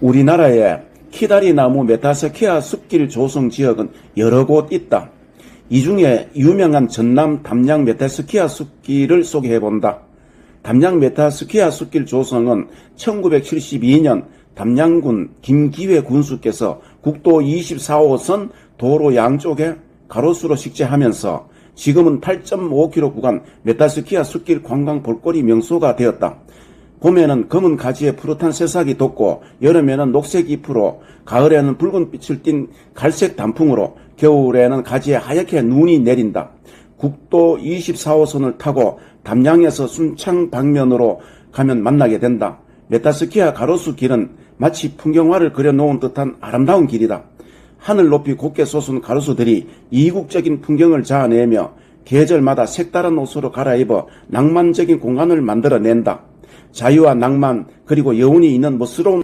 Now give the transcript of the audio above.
우리나라에 키다리나무 메타스키아 숲길 조성 지역은 여러 곳 있다. 이 중에 유명한 전남 담양 메타스키아 숲길을 소개해본다. 담양 메타스키아 숲길 조성은 1972년 담양군 김기회 군수께서 국도 24호선 도로 양쪽에 가로수로 식재하면서 지금은 8.5km 구간 메타스키아 숲길 관광 볼거리 명소가 되었다. 봄에는 검은 가지에 푸릇한 새싹이 돋고 여름에는 녹색 잎으로 가을에는 붉은 빛을 띤 갈색 단풍으로 겨울에는 가지에 하얗게 눈이 내린다. 국도 24호선을 타고 담양에서 순창 방면으로 가면 만나게 된다. 메타스키아 가로수 길은 마치 풍경화를 그려놓은 듯한 아름다운 길이다. 하늘 높이 곱게 솟은 가로수들이 이국적인 풍경을 자아내며 계절마다 색다른 옷으로 갈아입어 낭만적인 공간을 만들어낸다. 자유와 낭만 그리고 여운이 있는 멋스러운